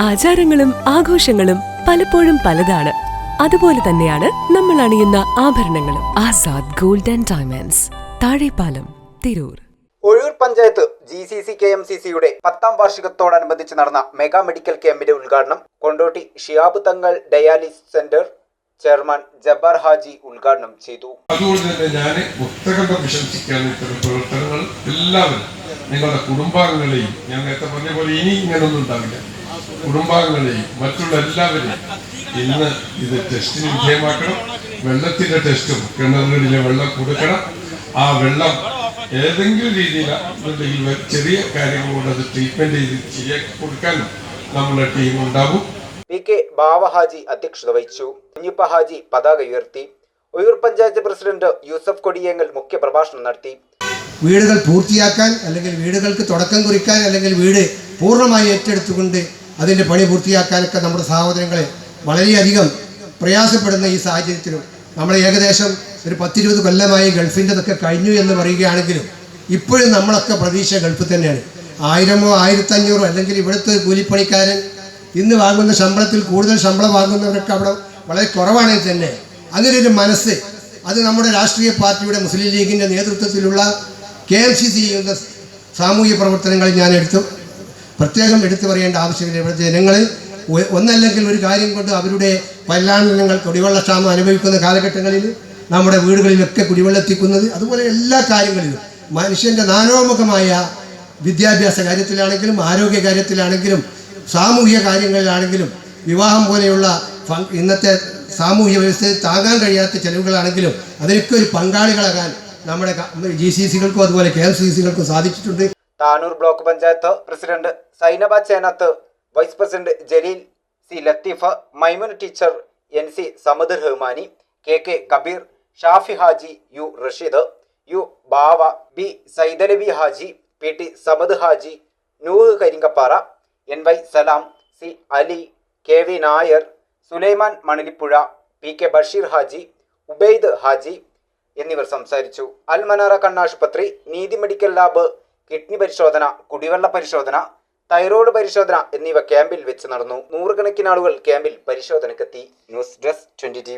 ആചാരങ്ങളും ആഘോഷങ്ങളും പലപ്പോഴും പലതാണ്. അതുപോലെ തന്നെയാണ് നമ്മൾ അണിയുന്ന ആഭരണങ്ങളും. Azad gold and diamonds Thazhepalam Tirur. Ozhur panchayat G C C K M C സിയുടെ പത്താം വാർഷികത്തോടനുബന്ധിച്ച് നടന്ന മെഗാ മെഡിക്കൽ ക്യാമ്പിന്റെ ഉദ്ഘാടനം Kondotty Shihab Thangal dialysis centre chairman Jabbar Haji ഉദ്ഘാടനം ചെയ്തു. അതുകൊണ്ട് തന്നെ ഞാൻ ഒട്ടകം പ്രശംസിക്കാൻ ഇത്തരം പ്രവർത്തനങ്ങൾ എല്ലാവരും നിങ്ങളുടെ കുടുംബാംഗങ്ങളെയും ഞാൻ നേരത്തെ പറഞ്ഞ പോലെ ഇനി ഇങ്ങനൊന്നും ഉണ്ടാവില്ല. കുടുംബാംഗങ്ങളെയും മറ്റുള്ള എല്ലാവരെയും ഇന്ന് ഇത് ടെസ്റ്റിന് വിധേയമാക്കണം. വെള്ളത്തിന്റെ ടെസ്റ്റും കിണറുകളിലെ വെള്ളം കൊടുക്കണം. ആ വെള്ളം ഏതെങ്കിലും രീതിയിൽ ചെറിയ കാര്യങ്ങൾ കൊണ്ട് അത് ട്രീറ്റ്മെന്റ് ചെയ്ത് ശരിയാക്കി കൊടുക്കാനും നമ്മുടെ ടീം ഉണ്ടാവും. പി കെ ബാവഹാജി അധ്യക്ഷത വഹിച്ചു. കുഞ്ഞിപ്പ ഹാജി പതാക ഉയർത്തി. ഉയർ പഞ്ചായത്ത് പ്രസിഡന്റ് യൂസഫ് കൊടിയേങ്ങൽ മുഖ്യപ്രഭാഷണം നടത്തി. വീടുകൾ പൂർത്തിയാക്കാൻ അല്ലെങ്കിൽ വീടുകൾക്ക് തുടക്കം കുറിക്കാൻ അല്ലെങ്കിൽ വീട് പൂർണമായി ഏറ്റെടുത്തുകൊണ്ട് അതിന്റെ പണി പൂർത്തിയാക്കാനൊക്കെ നമ്മുടെ സഹോദരങ്ങളെ വളരെയധികം പ്രയാസപ്പെടുന്ന ഈ സാഹചര്യത്തിലും നമ്മൾ ഏകദേശം ഒരു പത്തിരുപത് കൊല്ലമായി ഗൾഫിന്റെതൊക്കെ കഴിഞ്ഞു എന്ന് പറയുകയാണെങ്കിലും ഇപ്പോഴും നമ്മളൊക്കെ പ്രതീക്ഷ ഗൾഫിൽ തന്നെയാണ്. ആയിരമോ ആയിരത്തഞ്ഞൂറോ അല്ലെങ്കിൽ ഇവിടുത്തെ കൂലിപ്പണിക്കാരൻ ഇന്ന് വാങ്ങുന്ന ശമ്പളത്തിൽ കൂടുതൽ ശമ്പളം വാങ്ങുന്നവരൊക്കെ അവിടെ വളരെ കുറവാണെങ്കിൽ തന്നെ. അങ്ങനെ മനസ്സ് അത് നമ്മുടെ രാഷ്ട്രീയ പാർട്ടിയുടെ മുസ്ലിം ലീഗിന്റെ നേതൃത്വത്തിലുള്ള കെ എം സി സി ചെയ്യുന്ന സാമൂഹ്യ പ്രവർത്തനങ്ങൾ ഞാൻ എടുത്തു. പ്രത്യേകം എടുത്തു പറയേണ്ട ആവശ്യമില്ല. ഇവിടെ ജനങ്ങൾ ഒന്നല്ലെങ്കിൽ ഒരു കാര്യം കൊണ്ട് അവരുടെ പല്ലാണ്ടങ്ങൾ കുടിവെള്ളക്ഷാമം അനുഭവിക്കുന്ന കാലഘട്ടങ്ങളിൽ നമ്മുടെ വീടുകളിലൊക്കെ കുടിവെള്ളം എത്തിക്കുന്നത് അതുപോലെ എല്ലാ കാര്യങ്ങളിലും മനുഷ്യന്റെ നാനോമുഖമായ വിദ്യാഭ്യാസ കാര്യത്തിലാണെങ്കിലും ആരോഗ്യ കാര്യത്തിലാണെങ്കിലും സാമൂഹിക കാര്യങ്ങളിലാണെങ്കിലും വിവാഹം പോലെയുള്ള ഇന്നത്തെ സാമൂഹ്യ വ്യവസ്ഥയിൽ താങ്ങാൻ കഴിയാത്ത ചെലവുകളാണെങ്കിലും അതിനൊക്കെ ഒരു പങ്കാളികളാകാൻ നമ്മുടെ ജി സി സികൾക്കും അതുപോലെ കെ എം സി സികൾക്കും സാധിച്ചിട്ടുണ്ട്. Tanur block panchayat president Sainaba Chenath vice president Jaleel C Latheef Maimun teacher N C Samad Rahmani K K Kabeer Shafi Haji U Rasheed U Bava B Saidalavi Haji P T Samad Haji Nooh Karinkappara N Y Salam C Ali K V Nair Sulaiman Manalipuzha P K Basheer Haji Ubaid Haji എന്നിവർ സംസാരിച്ചു. അൽമനാറ കണ്ണാശുപത്രി നീതി medical lab kidney പരിശോധന കുടിവെള്ള പരിശോധന thyroid പരിശോധന എന്നിവ ക്യാമ്പിൽ വെച്ച് നടന്നു. നൂറുകണക്കിന് ആളുകൾ ക്യാമ്പിൽ പരിശോധനക്കെത്തി ന്യൂസ് ഡെസ്ക് ട്വന്റി ടി